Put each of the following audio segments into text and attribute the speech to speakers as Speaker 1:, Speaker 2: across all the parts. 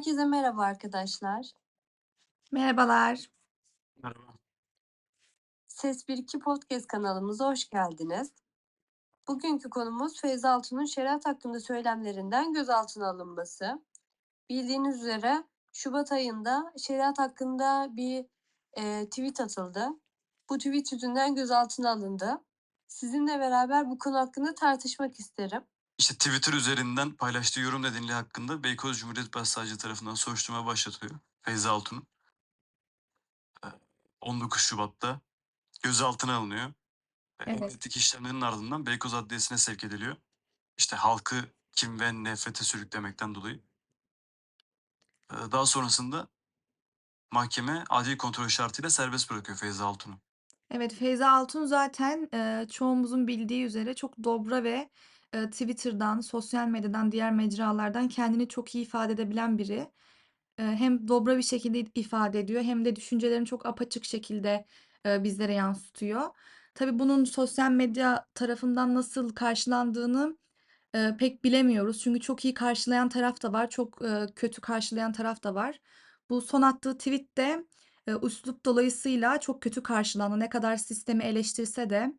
Speaker 1: Herkese merhaba arkadaşlar.
Speaker 2: Merhabalar.
Speaker 3: Merhaba.
Speaker 1: Ses 1-2 Podcast kanalımıza hoş geldiniz. Bugünkü konumuz Feyza Altun'un şeriat hakkında söylemlerinden gözaltına alınması. Bildiğiniz üzere Şubat ayında şeriat hakkında bir e, tweet atıldı. Bu tweet yüzünden gözaltına alındı. Sizinle beraber bu konu hakkında tartışmak isterim.
Speaker 3: İşte Twitter üzerinden paylaştığı yorum nedeniyle hakkında Beykoz Cumhuriyet Başsavcılığı tarafından soruşturma başlatıyor. Feyza Altun'un. Ee, 19 Şubat'ta gözaltına alınıyor. Ve
Speaker 2: Evet.
Speaker 3: Emniyetlik işlemlerinin ardından Beykoz Adliyesi'ne sevk ediliyor. İşte halkı kim ve nefrete sürüklemekten dolayı. Ee, Daha sonrasında mahkeme adli kontrol şartıyla serbest bırakıyor Feyza Altun'u.
Speaker 2: Evet, Feyza Altun zaten e, çoğumuzun bildiği üzere çok dobra ve e, Twitter'dan, sosyal medyadan, diğer mecralardan kendini çok iyi ifade edebilen biri. E, hem dobra bir şekilde ifade ediyor hem de düşüncelerini çok apaçık şekilde e, bizlere yansıtıyor. Tabii bunun sosyal medya tarafından nasıl karşılandığını e, pek bilemiyoruz. Çünkü çok iyi karşılayan taraf da var, çok e, kötü karşılayan taraf da var. Bu son attığı tweet de e, üslup dolayısıyla çok kötü karşılandı. Ne kadar sistemi eleştirse de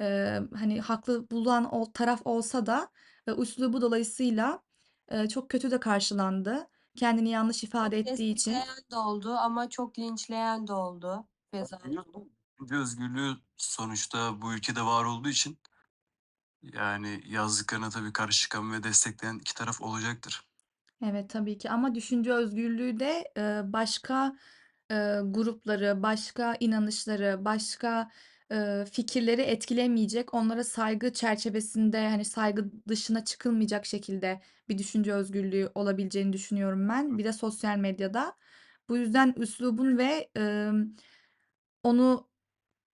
Speaker 2: e, hani haklı bulan o taraf olsa da e, üslubu dolayısıyla e, çok kötü de karşılandı. Kendini yanlış ifade ettiği için.
Speaker 1: Destekleyen de oldu ama çok linçleyen de oldu Altun'u.
Speaker 3: Düşünce özgürlüğü sonuçta bu ülkede var olduğu için yani yazdıklarına tabii karşı çıkan ve destekleyen iki taraf olacaktır.
Speaker 2: Evet tabii ki ama düşünce özgürlüğü de e, başka e, grupları, başka inanışları, başka fikirleri etkilemeyecek, onlara saygı çerçevesinde hani saygı dışına çıkılmayacak şekilde bir düşünce özgürlüğü olabileceğini düşünüyorum ben. Bir de sosyal medyada. Bu yüzden üslubun ve e, onu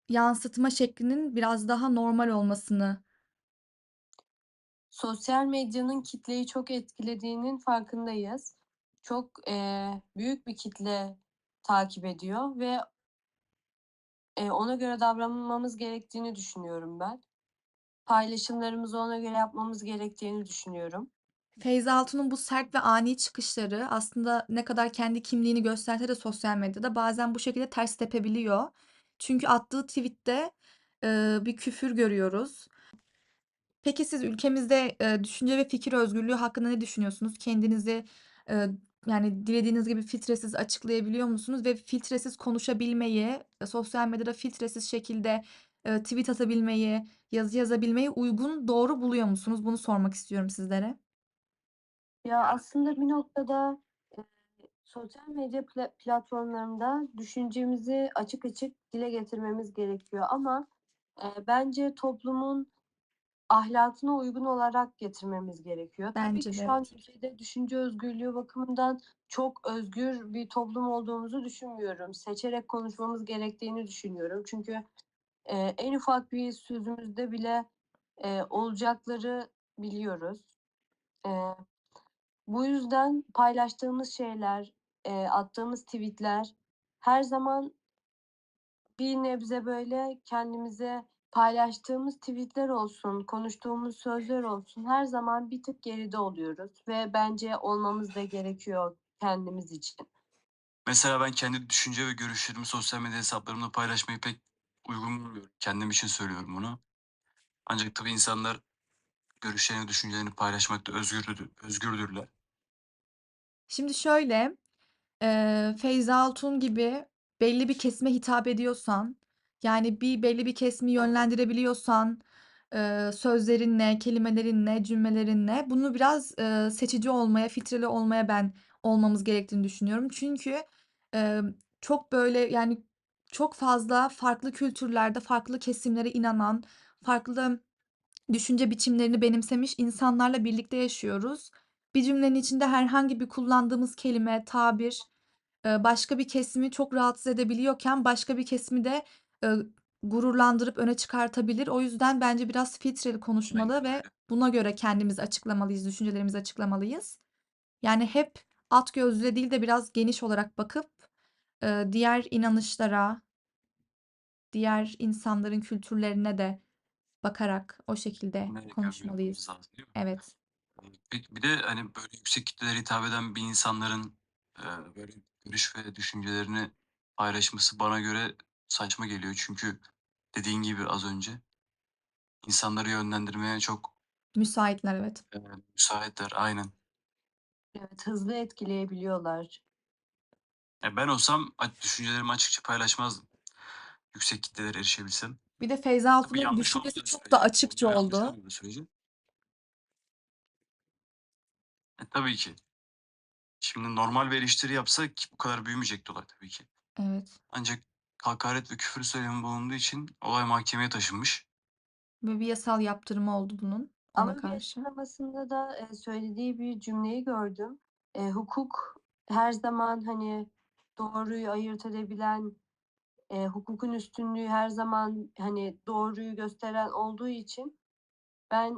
Speaker 2: yansıtma şeklinin biraz daha normal olmasını
Speaker 1: Sosyal medyanın kitleyi çok etkilediğinin farkındayız. Çok eee, büyük bir kitle takip ediyor ve eee, ona göre davranmamız gerektiğini düşünüyorum ben. Paylaşımlarımızı ona göre yapmamız gerektiğini düşünüyorum.
Speaker 2: Feyza Altun'un bu sert ve ani çıkışları aslında ne kadar kendi kimliğini gösterse de sosyal medyada bazen bu şekilde ters tepebiliyor. Çünkü attığı tweette e, bir küfür görüyoruz. Peki siz ülkemizde e, düşünce ve fikir özgürlüğü hakkında ne düşünüyorsunuz? Kendinizi e, yani dilediğiniz gibi filtresiz açıklayabiliyor musunuz? Ve filtresiz konuşabilmeyi, e, sosyal medyada filtresiz şekilde e, tweet atabilmeyi, yazı yazabilmeyi uygun, doğru buluyor musunuz? Bunu sormak istiyorum sizlere.
Speaker 1: Ya aslında bir noktada eee, sosyal medya pla- platformlarında düşüncemizi açık açık dile getirmemiz gerekiyor ama eee, bence toplumun ahlakına uygun olarak getirmemiz gerekiyor. Tabii
Speaker 2: Bence
Speaker 1: ki
Speaker 2: de
Speaker 1: şu an. Türkiye'de düşünce özgürlüğü bakımından çok özgür bir toplum olduğumuzu düşünmüyorum. Seçerek konuşmamız gerektiğini düşünüyorum. Çünkü eee, en ufak bir sözümüzde bile eee, olacakları biliyoruz. Eee, bu yüzden paylaştığımız şeyler, eee, attığımız tweetler her zaman bir nebze böyle kendimize paylaştığımız tweetler olsun, konuştuğumuz sözler olsun her zaman bir tık geride oluyoruz ve bence olmamız da gerekiyor kendimiz için.
Speaker 3: Mesela ben kendi düşünce ve görüşlerimi sosyal medya hesaplarımda paylaşmayı pek uygun bulmuyorum. Kendim için söylüyorum bunu. Ancak tabii insanlar görüşlerini, düşüncelerini paylaşmakta özgürdür, özgürdürler.
Speaker 2: Şimdi şöyle, eee, Feyza Altun gibi belli bir kesime hitap ediyorsan, yani bir belli bir kesimi yönlendirebiliyorsan, eee, sözlerinle, kelimelerinle, cümlelerinle bunu biraz eee, seçici olmaya, filtreli olmaya ben olmamız gerektiğini düşünüyorum. Çünkü eee, çok böyle yani çok fazla farklı kültürlerde farklı kesimlere inanan, farklı düşünce biçimlerini benimsemiş insanlarla birlikte yaşıyoruz. Bir cümlenin içinde herhangi bir kullandığımız kelime, tabir, başka bir kesimi çok rahatsız edebiliyorken başka bir kesimi de, eee, gururlandırıp öne çıkartabilir. O yüzden bence biraz filtreli konuşmalı ve buna göre kendimizi açıklamalıyız, düşüncelerimizi açıklamalıyız. Yani hep at gözlüyle değil de biraz geniş olarak bakıp, eee, diğer inanışlara, diğer insanların kültürlerine de bakarak o şekilde
Speaker 3: görmüyor
Speaker 2: konuşmalıyız.
Speaker 3: lazım değil mi?
Speaker 2: Evet.
Speaker 3: Peki bir de, hani, böyle yüksek kitlelere hitap eden bir insanların, eee, böyle görüş ve düşüncelerini paylaşması bana göre saçma geliyor. Çünkü dediğin gibi az önce insanları yönlendirmeye çok,
Speaker 2: Müsaitler, evet.
Speaker 3: eee, müsaitler. Aynen.
Speaker 1: Evet, hızlı etkileyebiliyorlar.
Speaker 3: Ya, ben olsam a düşüncelerimi açıkça paylaşmazdım. Yüksek kitlelere erişebilsem.
Speaker 2: Bir de Feyza
Speaker 3: Tabii
Speaker 2: Altun'un
Speaker 3: yanlış
Speaker 2: düşüncesi
Speaker 3: olmadığı
Speaker 2: çok
Speaker 3: sürece,
Speaker 2: da açıkça
Speaker 3: yanlış
Speaker 2: oldu.
Speaker 3: olmadığı sürece. E, tabii ki. Şimdi normal bir eleştiri yapsa ki bu kadar büyümeyecekti olay tabii ki.
Speaker 2: Evet.
Speaker 3: Ancak hakaret ve küfür söylemi bulunduğu için olay mahkemeye taşınmış.
Speaker 2: Ve bir yasal yaptırımı oldu bunun ona
Speaker 1: Ama bir
Speaker 2: karşı.
Speaker 1: açıklamasında da, eee, söylediği bir cümleyi gördüm. Eee, hukuk her zaman, hani, doğruyu ayırt edebilen, eee, hukukun üstünlüğü her zaman, hani, doğruyu gösteren olduğu için ben,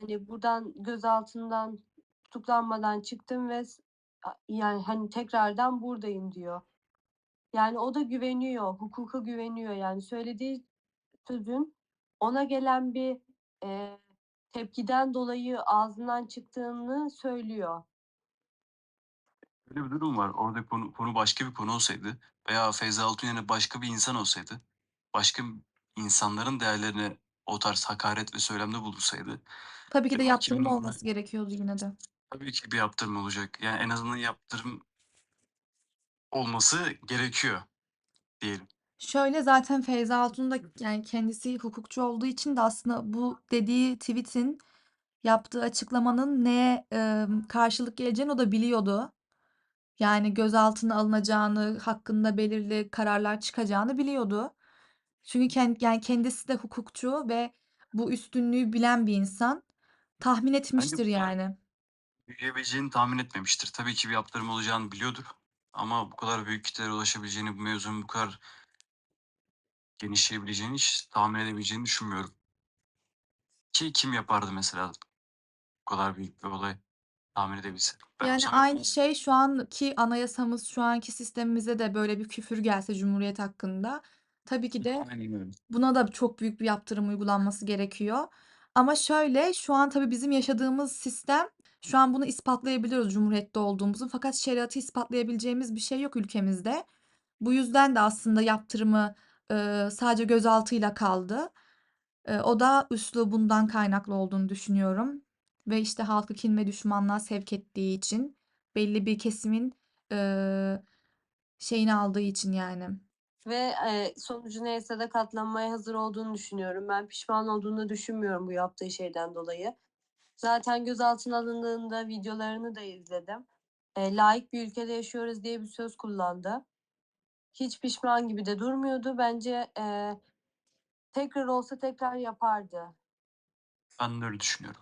Speaker 1: hani, buradan gözaltından tutuklanmadan çıktım ve s a yani, hani, tekrardan buradayım diyor. Yani o da güveniyor, hukuka güveniyor. Yani söylediği sözün ona gelen bir, eee, tepkiden dolayı ağzından çıktığını söylüyor.
Speaker 3: Öyle bir durum var. Orada konu konu başka bir konu olsaydı veya Feyza Altun yerine başka bir insan olsaydı, başka insanların değerlerine o tarz hakaret ve söylemde bulunsaydı,
Speaker 2: Tabii ki
Speaker 3: e,
Speaker 2: de yaptırım olması gerekiyordu yine de.
Speaker 3: tabii ki bir yaptırım olacak. Yani en azından yaptırım olması gerekiyor diyelim.
Speaker 2: Şöyle, zaten Feyza Altun da yani kendisi hukukçu olduğu için de aslında bu dediği tweet'in yaptığı açıklamanın neye, emm, karşılık geleceğini o da biliyordu. Yani gözaltına alınacağını, hakkında belirli kararlar çıkacağını biliyordu. Çünkü ken yani kendisi de hukukçu ve bu üstünlüğü bilen bir insan. Tahmin
Speaker 3: Bence
Speaker 2: etmiştir
Speaker 3: bu
Speaker 2: yani.
Speaker 3: büyüyebileceğini tahmin etmemiştir. Tabii ki bir yaptırım olacağını biliyordur ama bu kadar büyük kitlelere ulaşabileceğini, bu mevzunun bu kadar genişleyebileceğini hiç tahmin edebileceğini düşünmüyorum. Ki kim yapardı mesela bu kadar büyük bir olay tahmin edebilse? Ben
Speaker 2: Yani
Speaker 3: olsam
Speaker 2: aynı
Speaker 3: yapmazdım.
Speaker 2: şey şu anki anayasamız, şu anki sistemimize de böyle bir küfür gelse Cumhuriyet hakkında, tabii ki de
Speaker 3: Aynen öyle.
Speaker 2: buna da çok büyük bir yaptırım uygulanması gerekiyor. Ama şöyle, şu an tabii bizim yaşadığımız sistem, şu an bunu ispatlayabiliyoruz Cumhuriyet'te olduğumuzu fakat şeriatı ispatlayabileceğimiz bir şey yok ülkemizde. Bu yüzden de aslında yaptırımı, ııı, sadece gözaltıyla kaldı. Eee, o da üslubundan kaynaklı olduğunu düşünüyorum ve, işte, halkı kin ve düşmanlığa sevk ettiği için, belli bir kesimin, ııı, şeyini aldığı için yani.
Speaker 1: Ve, eee, sonucu neyse de katlanmaya hazır olduğunu düşünüyorum. Ben pişman olduğunu düşünmüyorum bu yaptığı şeyden dolayı. Zaten gözaltına alındığında videolarını da izledim. Eee, "Layık bir ülkede yaşıyoruz." diye bir söz kullandı. Hiç pişman gibi de durmuyordu. Bence, eee, tekrar olsa tekrar yapardı.
Speaker 3: Ben de öyle düşünüyorum.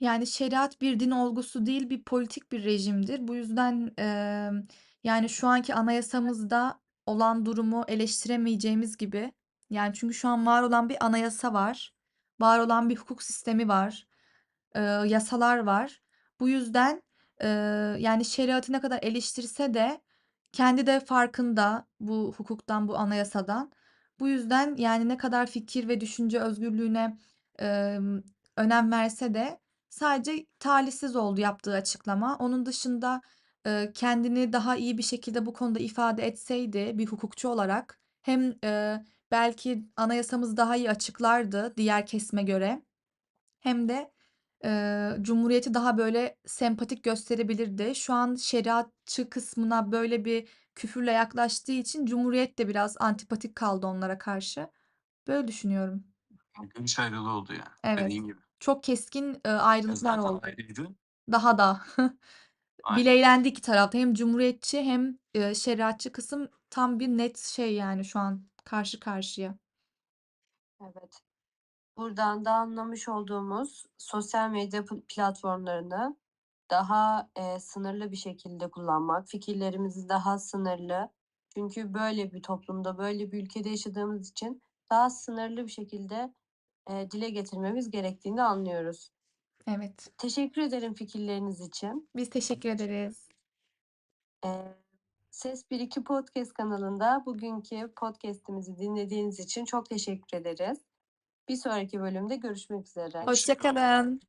Speaker 2: Yani şeriat bir din olgusu değil, bir politik bir rejimdir. Bu yüzden, emm, yani şu anki anayasamızda olan durumu eleştiremeyeceğimiz gibi, yani çünkü şu an var olan bir anayasa var, var olan bir hukuk sistemi var, eee, yasalar var. Bu yüzden, eee, yani şeriatı ne kadar eleştirse de kendi de farkında bu hukuktan, bu anayasadan. Bu yüzden, yani ne kadar fikir ve düşünce özgürlüğüne, emm, önem verse de sadece talihsiz oldu yaptığı açıklama. Onun dışında, eee, kendini daha iyi bir şekilde bu konuda ifade etseydi bir hukukçu olarak hem, eee, belki anayasamız daha iyi açıklardı diğer kesime göre hem de, eee, Cumhuriyet'i daha böyle sempatik gösterebilirdi. Şu an şeriatçı kısmına böyle bir küfürle yaklaştığı için Cumhuriyet de biraz antipatik kaldı onlara karşı. Böyle düşünüyorum.
Speaker 3: Görüş ayrılığı oldu yani
Speaker 2: Evet.
Speaker 3: dediğin gibi.
Speaker 2: Çok keskin, eee,
Speaker 3: Ya
Speaker 2: ayrılıklar
Speaker 3: zaten
Speaker 2: oldu.
Speaker 3: ayrıydı.
Speaker 2: Daha da.
Speaker 3: Aynen.
Speaker 2: Bileylendi iki taraf da. Hem cumhuriyetçi hem, eee, şeriatçı kısım tam bir net şey yani şu an karşı karşıya.
Speaker 1: Evet. Buradan da anlamış olduğumuz sosyal medya pl platformlarını daha, eee, sınırlı bir şekilde kullanmak, fikirlerimizi daha sınırlı çünkü böyle bir toplumda, böyle bir ülkede yaşadığımız için daha sınırlı bir şekilde, eee, dile getirmemiz gerektiğini anlıyoruz.
Speaker 2: Evet.
Speaker 1: Teşekkür ederim fikirleriniz için.
Speaker 2: Biz teşekkür ederiz.
Speaker 1: Eee, Ses 1-2 Podcast kanalında bugünkü podcast'imizi dinlediğiniz için çok teşekkür ederiz. Bir sonraki bölümde görüşmek üzere.
Speaker 2: Hoşça kalın.